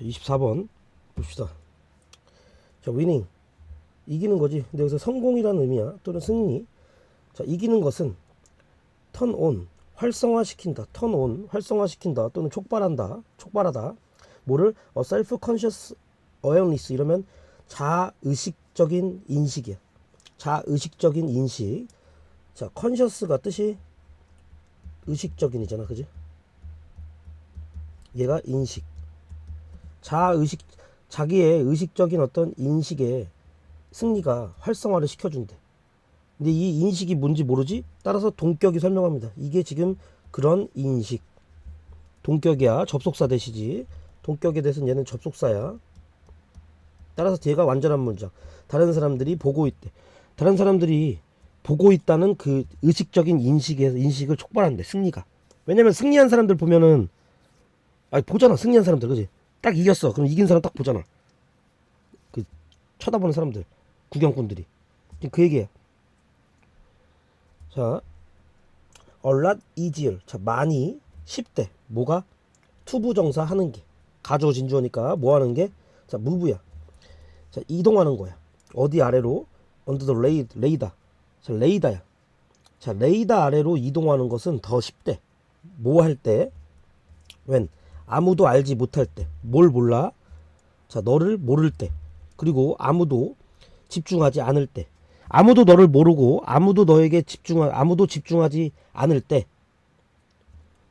자, 24번 봅시다. 자, 위닝. 이기는 거지. 근데 여기서 성공이라는 의미야. 또는 승리. 자, 이기는 것은 턴 온, 활성화시킨다. 턴 온, 활성화시킨다. 또는 촉발한다. 촉발하다. 뭐를 어, self conscious 이러면 자의식적인 인식이야. 자의식적인 인식. 자, conscious가 뜻이 의식적인이잖아. 그지? 얘가 인식. 자의식 자기의 의식적인 어떤 인식의 승리가 활성화를 시켜준대. 근데 이 인식이 뭔지 모르지? 따라서 동격이 설명합니다. 이게 지금 그런 인식. 동격이야. 접속사 대시지. 동격에 대해서는 얘는 접속사야. 따라서 뒤가 완전한 문장. 다른 사람들이 보고 있대. 다른 사람들이 보고 있다는 그 의식적인 인식에서 인식을 촉발한대. 승리가. 왜냐면 승리한 사람들 보면은 아 보잖아. 승리한 사람들 그지? 딱 이겼어. 그럼 이긴 사람 딱 보잖아. 그 쳐다보는 사람들, 구경꾼들이. 그 얘기야. 자, lot easier. 자, 많이 쉽대. 뭐가? 투부정사 하는 게. 가조 진주어니까 뭐 하는 게? 자, 무브야. 자, 이동하는 거야. 어디 아래로? under the 레이, 레이다. 자, 레이다야. 자, 레이다 아래로 이동하는 것은 더 쉽대. 뭐 할 때? when 아무도 알지 못할 때. 뭘 몰라? 자, 너를 모를 때. 그리고 아무도 집중하지 않을 때. 아무도 너를 모르고 아무도 너에게 집중 아무도 집중하지 않을 때.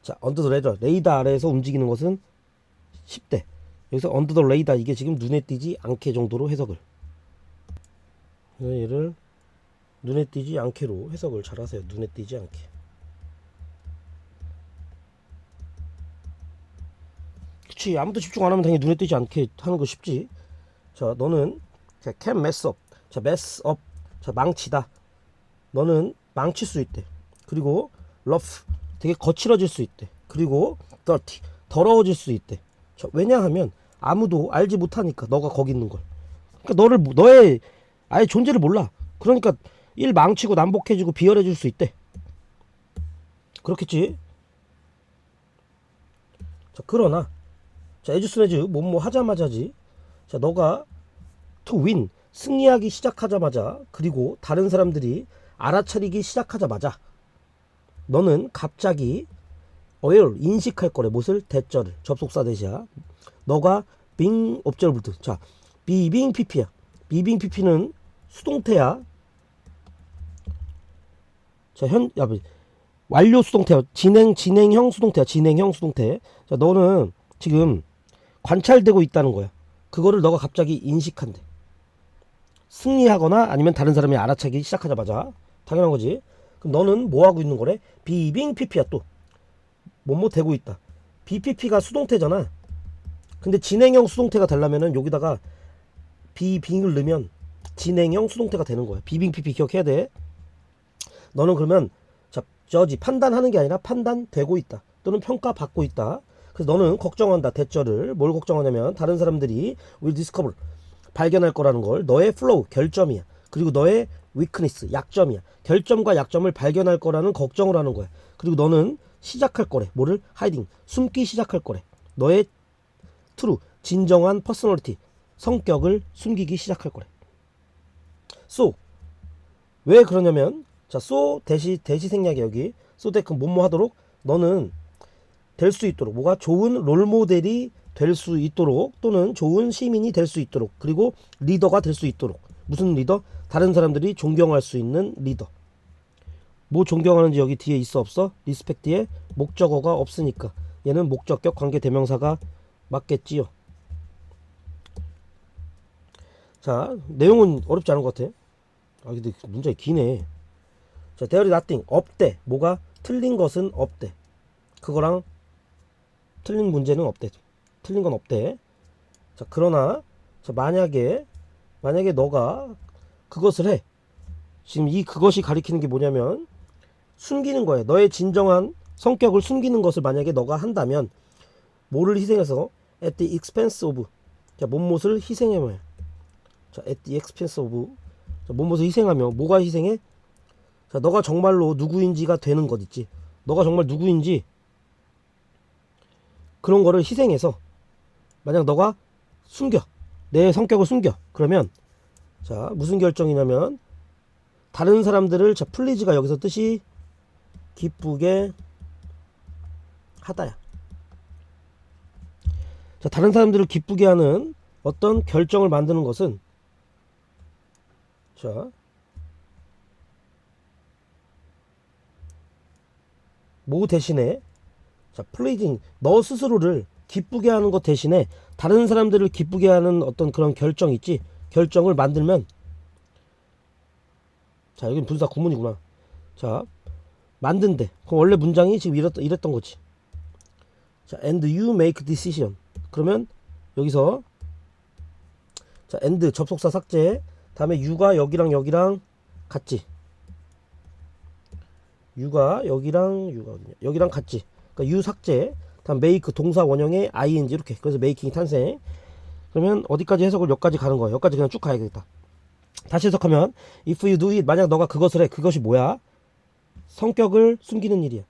자, under the radar. 레이더 아래에서 움직이는 것은 쉽대. 여기서 under the radar 이게 지금 눈에 띄지 않게 정도로 해석을. 얘를 눈에 띄지 않게로 해석을 잘 하세요. 눈에 띄지 않게. 그치 아무도 집중 안 하면 당연히 눈에 띄지 않게 하는 거 쉽지. 자 너는 자 can mess up. 자 mess up. 자 망치다. 너는 망칠 수 있대. 그리고 rough. 되게 거칠어질 수 있대. 그리고 dirty. 더러워질 수 있대. 자, 왜냐하면 아무도 알지 못하니까 너가 거기 있는 걸. 그러니까 너를 모- 너의 아예 존재를 몰라. 그러니까 일 망치고 남복해지고 비열해질 수 있대. 그렇겠지? 자 그러나 자, 에주스네즈 뭐뭐 하자마자지. 자, 너가 win 승리하기 시작하자마자 그리고 다른 사람들이 알아차리기 시작하자마자 너는 갑자기 aware 인식할 거래. 무엇을 대절을 접속사 대시야. 너가 being observed. 자, pp야. be being pp는 수동태야. 자, 현 야, 뭐, 완료 수동태야. 진행 진행형 수동태야. 진행형 수동태. 자, 너는 지금 관찰되고 있다는 거야. 그거를 너가 갑자기 인식한대. 승리하거나 아니면 다른 사람이 알아차기 시작하자마자 당연한 거지. 그럼 너는 뭐 하고 있는 거래? 비빙 PP야 또. 뭐뭐 되고 있다. BPP가 수동태잖아. 근데 진행형 수동태가 되려면은 여기다가 비빙을 넣으면 진행형 수동태가 되는 거야. 비빙 PP 기억해야 돼. 너는 그러면 자, 저지 판단하는 게 아니라 판단되고 있다. 또는 평가받고 있다. 그래서 너는 걱정한다. 대절을 뭘 걱정하냐면 다른 사람들이 will discover 발견할 거라는 걸 너의 flow 결점이야. 그리고 너의 weakness 약점이야. 결점과 약점을 발견할 거라는 걱정을 하는 거야. 그리고 너는 시작할 거래. 뭐를? hiding. 숨기 시작할 거래. 너의 true 진정한 personality 성격을 숨기기 시작할 거래. So 왜 그러냐면 자 so 대시 대시 생략이 여기. so 그 뭐뭐 하도록 너는 될 수 있도록 뭐가 좋은 롤 모델이 될 수 있도록 또는 좋은 시민이 될 수 있도록 그리고 리더가 될 수 있도록 무슨 리더? 다른 사람들이 존경할 수 있는 리더. 뭐 존경하는지 여기 뒤에 있어 없어? 리스펙트에 목적어가 없으니까 얘는 목적격 관계 대명사가 맞겠지요. 자 내용은 어렵지 않은 것 같아. 아 근데 문제가 기네. 자 there is nothing 없대. 뭐가 틀린 것은 없대. 그거랑 틀린 문제는 없대. 틀린 건 없대. 자, 그러나 자, 만약에 만약에 너가 그것을 해. 지금 이 그것이 가리키는 게 뭐냐면 숨기는 거야. 너의 진정한 성격을 숨기는 것을 만약에 너가 한다면 뭐를 희생해서 at the expense of 자, 몸못을 희생하며 자, at the expense of 자, 몸못을 희생하며 뭐가 희생해? 자, 너가 정말로 누구인지가 되는 것 있지. 너가 정말 누구인지 그런 거를 희생해서 만약 너가 숨겨 내 성격을 숨겨 그러면 자 무슨 결정이냐면 다른 사람들을 자 플리즈가 여기서 뜻이 기쁘게 하다야. 자 다른 사람들을 기쁘게 하는 어떤 결정을 만드는 것은 자뭐 대신에 자 플레이징 너 스스로를 기쁘게 하는 것 대신에 다른 사람들을 기쁘게 하는 어떤 그런 결정 있지? 결정을 만들면. 자 여긴 분사 구문이구나. 자 만든대. 그럼 원래 문장이 지금 이랬, 이랬던 거지. 자 and you make decision. 그러면 여기서 자 and 접속사 삭제. 다음에 you가 여기랑 여기랑 같지 you가 여기랑 you가 어디냐? 여기랑 같지 그러니까 you 삭제 다음 make 동사 원형의 ing 이렇게. 그래서 making 탄생. 그러면 어디까지 해석을 여기까지 가는 거야 여기까지 그냥 쭉 가야겠다. 다시 해석하면 if you do it 만약 너가 그것을 해 그것이 뭐야? 성격을 숨기는 일이야.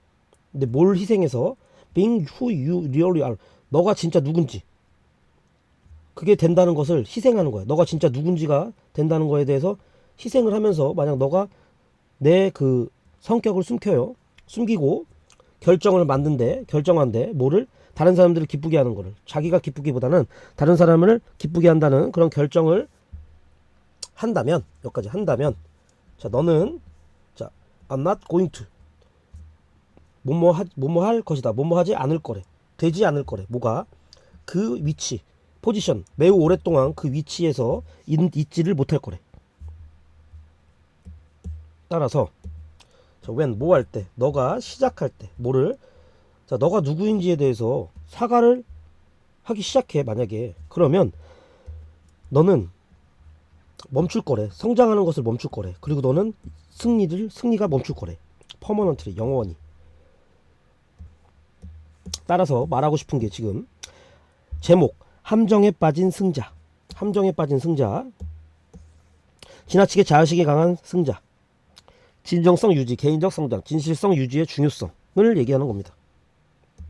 근데 뭘 희생해서? being who you really are. 너가 진짜 누군지. 그게 된다는 것을 희생하는 거야. 너가 진짜 누군지가 된다는 거에 대해서 희생을 하면서 만약 너가 내 그 성격을 숨겨요. 숨기고 결정을 만든데 결정한데 뭐를 다른 사람들을 기쁘게 하는 거를 자기가 기쁘기보다는 다른 사람을 기쁘게 한다는 그런 결정을 한다면 여기까지 한다면 자 너는 자 I'm not going to. 뭐뭐 하 뭐뭐 할 것이다. 뭐뭐 하지 않을 거래. 되지 않을 거래. 뭐가? 그 위치 포지션 매우 오랫동안 그 위치에서 있, 있지를 못할 거래. 따라서 자, when 뭐 할 때 너가 시작할 때 뭐를? 자 너가 누구인지에 대해서 사과를 하기 시작해 만약에. 그러면 너는 멈출 거래. 성장하는 것을 멈출 거래. 그리고 너는 승리를 승리가 멈출 거래. 퍼머넌트리 영원히. 따라서 말하고 싶은 게 지금 제목 함정에 빠진 승자. 함정에 빠진 승자. 지나치게 자의식이 강한 승자 진정성 유지 개인적 성장 진실성 유지의 중요성을 얘기하는 겁니다